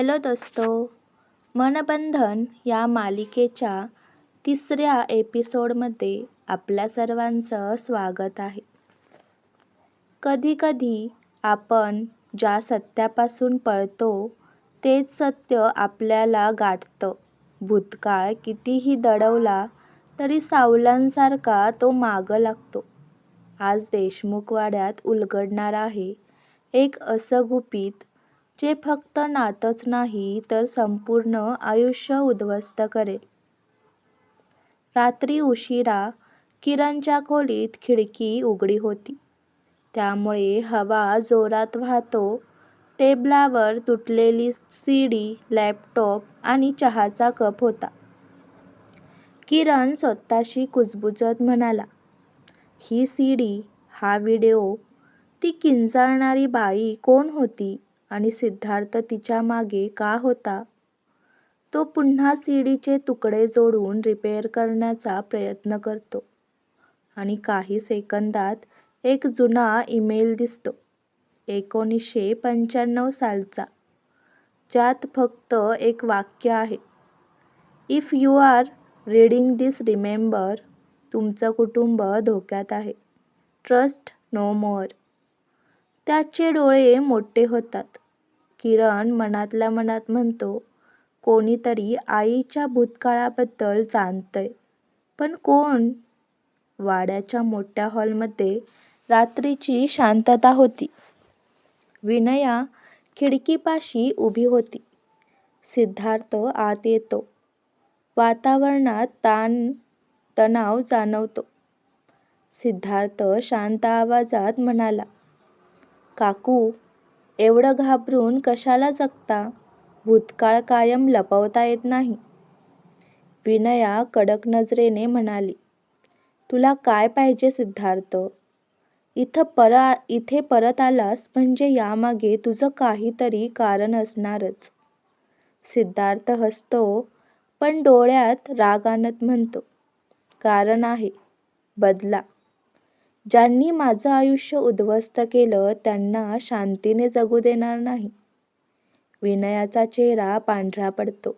Hello दोस्तो मनबंधन या मालिकेच्या तिसऱ्या एपिसोडमध्ये आपल्या सर्वांचं स्वागत आहे. कधीकधी आपण ज्या सत्यापासून पळतो तेच सत्य आपल्याला गाठतं. भूतकाळ कितीही दडवला तरी सावलांसारखा तो मागं लागतो. आज देशमुखवाड्यात उलगडणार आहे एक असं गुपित जे फक्त नातंच नाही तर संपूर्ण आयुष्य उद्ध्वस्त करेल. रात्री उशिरा किरणच्या खोलीत खिडकी उघडी होती. त्यामुळे हवा जोरात वाहतो. टेबलावर तुटलेली सीडी लॅपटॉप आणि चहाचा कप होता. किरण स्वतःशी कुजबुजत म्हणाला ही सीडी हा व्हिडिओ ती किंचाळणारी बाई कोण होती? आणि सिद्धार्थ तिच्यामागे का होता? तो पुन्हा सीडीचे तुकडे जोडून रिपेअर करण्याचा प्रयत्न करतो आणि काही सेकंदात एक जुना ईमेल दिसतो. एकोणीसशे पंच्याण्णव सालचा. ज्यात फक्त एक वाक्य आहे. If you are reading this remember तुमचं कुटुंब धोक्यात आहे. ट्रस्ट नो मोअर त्याचे डोळे मोठे होतात. किरण मनातल्या मनात म्हणतो कोणीतरी आईच्या भूतकाळाबद्दल जाणतंय. पण कोण? वाड्याच्या मोठ्या हॉलमध्ये रात्रीची शांतता होती. विनया खिडकीपाशी उभी होती. सिद्धार्थ आत येतो. वातावरणात ताण तणाव जाणवतो. सिद्धार्थ शांत आवाजात म्हणाला काकू एवढं घाबरून कशाला जगता? भूतकाळ कायम लपवता येत नाही. विनया कडक नजरेने म्हणाली तुला काय पाहिजे सिद्धार्थ? इथं परा इथे परत आलास म्हणजे यामागे तुझं काहीतरी कारण असणारच. सिद्धार्थ हसतो पण डोळ्यात राग आणत म्हणतो कारण आहे बदला. ज्यांनी माझं आयुष्य उद्ध्वस्त केलं त्यांना शांतीने जगू देणार नाही. विनयाचा चेहरा पांढरा पडतो.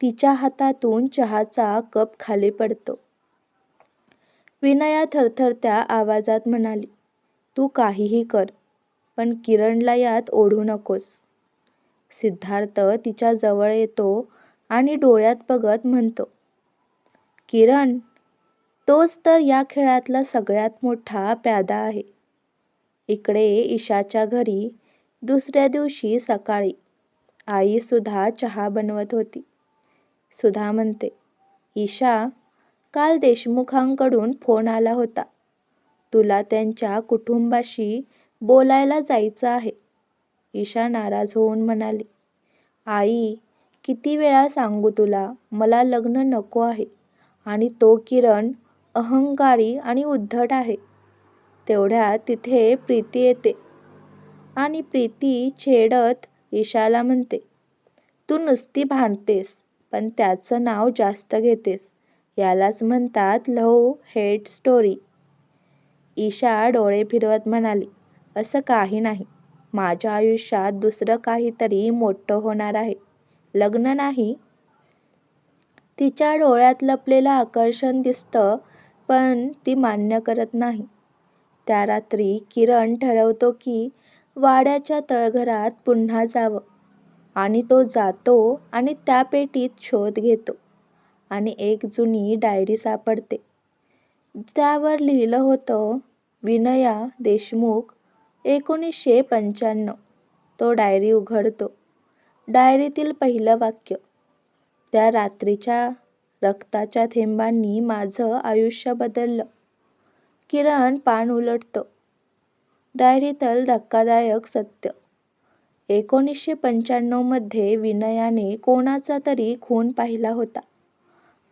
तिच्या हातातून चहाचा कप खाली पडतो. विनया थरथरत्या आवाजात म्हणाली तू काहीही कर पण किरणला यात ओढू नकोस सिद्धार्थ तिच्या जवळ येतो आणि डोळ्यात बघत म्हणतो किरण तोच तर या खेळातला सगळ्यात मोठा प्यादा आहे. इकडे ईशाच्या घरी दुसऱ्या दिवशी सकाळी आईसुद्धा चहा बनवत होती. सुधा म्हणते ईशा काल देशमुखांकडून फोन आला होता. तुला त्यांच्या कुटुंबाशी बोलायला जायचं आहे. ईशा नाराज होऊन म्हणाली आई किती वेळा सांगू तुला मला लग्न नको आहे आणि तो किरण अहंकारी आणि उद्धट आहे. तेवढ्यात तिथे प्रीती येते आणि प्रीती छेडत ईशाला म्हणते तू नुसती भांडतेस पण त्याचं नाव जास्त घेतेस. यालाच म्हणतात लव हेट स्टोरी. ईशा डोळे फिरवत म्हणाली असं काही नाही. माझ्या आयुष्यात दुसरं काहीतरी मोठं होणार आहे. लग्न नाही. तिच्या डोळ्यात लपलेलं आकर्षण दिसतं पण ती मान्य करत नाही. त्या रात्री किरण ठरवतो की वाड्याच्या तळघरात पुन्हा जावं आणि तो जातो आणि त्या पेटीत शोध घेतो आणि एक जुनी डायरी सापडते. त्यावर लिहिलं होतं विनया देशमुख एकोणीसशे पंच्याण्णव. तो डायरी उघडतो. डायरीतील पहिलं वाक्य त्या रात्रीच्या रक्ताच्या थेंबांनी माझं आयुष्य बदललं. किरण पान उलटतं. डायरीतल धक्कादायक सत्य. एकोणीसशे पंच्याण्णवमध्ये विनयाने कोणाचा तरी खून पाहिला होता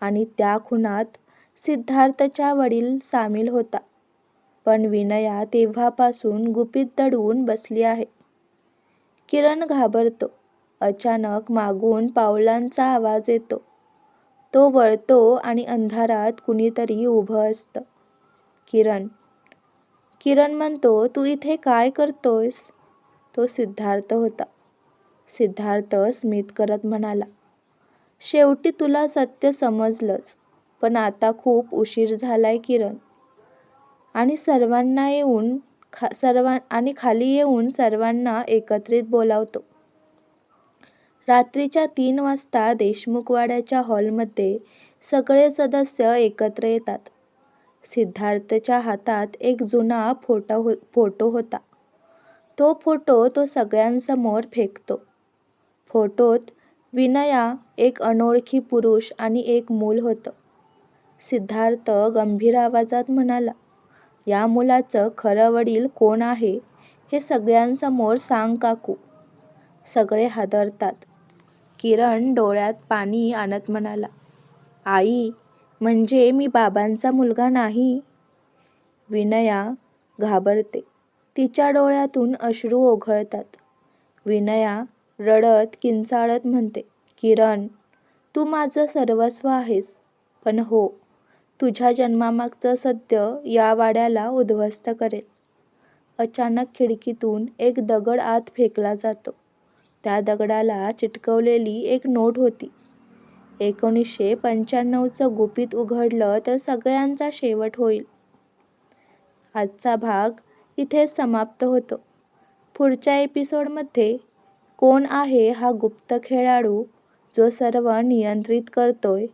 आणि त्या खुनात सिद्धार्थच्या वडील सामील होता. पण विनया तेव्हापासून गुपित दडवून बसली आहे. किरण घाबरतो. अचानक मागून पावलांचा आवाज येतो. तो वळतो आणि अंधारात कुणीतरी उभं असतं किरण किरण म्हणतो तू इथे काय करतोयस तो सिद्धार्थ होता सिद्धार्थ स्मित करत म्हणाला. शेवटी तुला सत्य समजलंच. पण आता खूप उशीर झालाय किरण. आणि सर्वांना येऊन खा सर्वां आणि खाली येऊन सर्वांना एकत्रित बोलावतो. रात्रीच्या तीन वाजता देशमुखवाड्याच्या हॉलमध्ये सगळे सदस्य एकत्र येतात. सिद्धार्थच्या हातात एक जुना हो, फोटो होता. तो फोटो तो सगळ्यांसमोर फेकतो. फोटोत विनया, एक अनोळखी पुरुष आणि एक मूल होतं. सिद्धार्थ गंभीर आवाजात म्हणाला, या मुलाचं खरं वडील कोण आहे हे सगळ्यांसमोर सांग काकू. सगळे हादरतात. किरण डोळ्यात पाणी आणत म्हणाला, आई, म्हणजे मी बाबांचा मुलगा नाही? विनया घाबरते. तिच्या डोळ्यातून अश्रू ओघळतात. विनया रडत किंचाळत म्हणते, किरण, तू माझं सर्वस्व आहेस. पण हो, तुझ्या जन्मामागचं सत्य या वाड्याला उद्ध्वस्त करेल. अचानक खिडकीतून एक दगड आत फेकला जातो. त्या दगडाला चिटकवलेली एक नोट होती. एकोणीसशे पंच्याण्णवचं गुपित उघडलं तर सगळ्यांचा शेवट होईल. आजचा भाग इथे समाप्त होतो. पुढच्या एपिसोडमध्ये कोण आहे हा गुप्त खेळाडू जो सर्व नियंत्रित करतोय?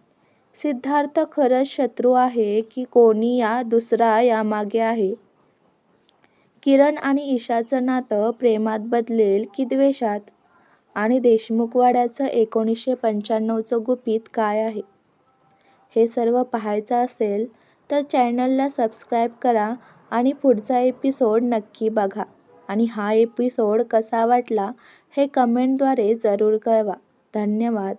सिद्धार्थ खरंच शत्रू आहे की कोणी या दुसरा यामागे आहे? किरण आणि ईशाचं नातं प्रेमात बदलेल की द्वेषात? आणि देशमुखवाड्याचं एकोणीसशे पंच्याण्णवचं गुपित काय आहे? हे सर्व पाहायचं असेल तर चॅनलला सबस्क्राईब करा आणि पुढचा एपिसोड नक्की बघा. आणि हा एपिसोड कसा वाटला हे कमेंटद्वारे जरूर कळवा. धन्यवाद.